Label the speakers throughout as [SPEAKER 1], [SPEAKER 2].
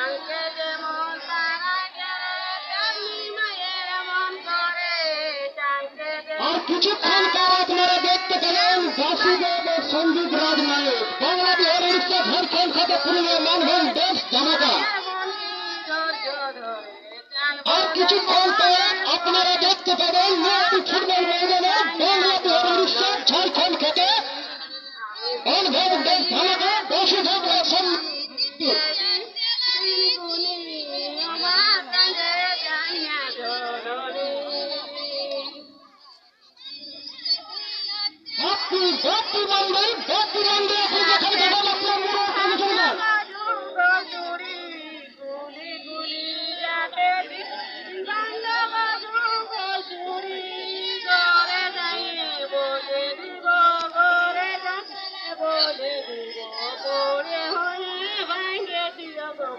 [SPEAKER 1] চাঁদকে যেমন তারা গেলে মায়ের মন করে
[SPEAKER 2] আর কিছুক্ষণ পর আপনারা দেখতে পেলেন বাসুদেব ও সঞ্জীব রাজ নায়ক বাংলাদেশ উড়িষ্যা ঝাড়খণ্ড থেকে পুরুলিয়া মানভূম দেশ জামাতা আর কিছুক্ষণ পর আপনারা দেখতে পাবেন আপনার মুড়ো কাম চলবেন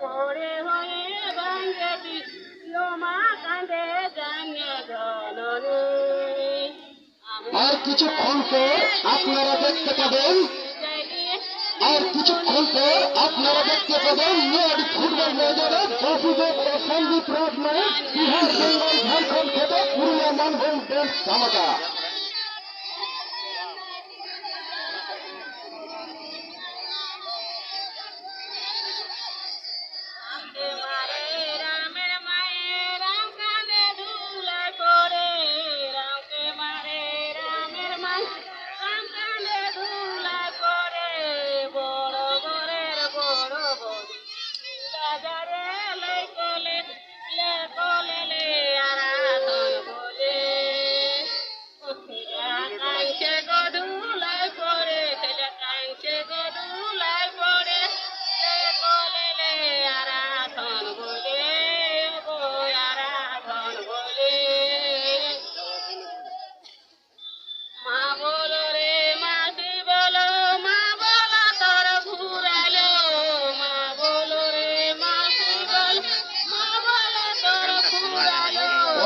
[SPEAKER 1] পরে হয়ে
[SPEAKER 2] আর কিছুক্ষণ পর আপনারা দেখতে পাবেন, আর কিছুক্ষণ পর আপনারা দেখতে পাবেন মেয়ের ফুটবল ময়দানে বাসুদেব ও সন্দীপ রাজ নায়ক বিহার বেঙ্গল ঝাড়খণ্ড থেকে পুরুলিয়া মানভূম ডেন্স জামাতা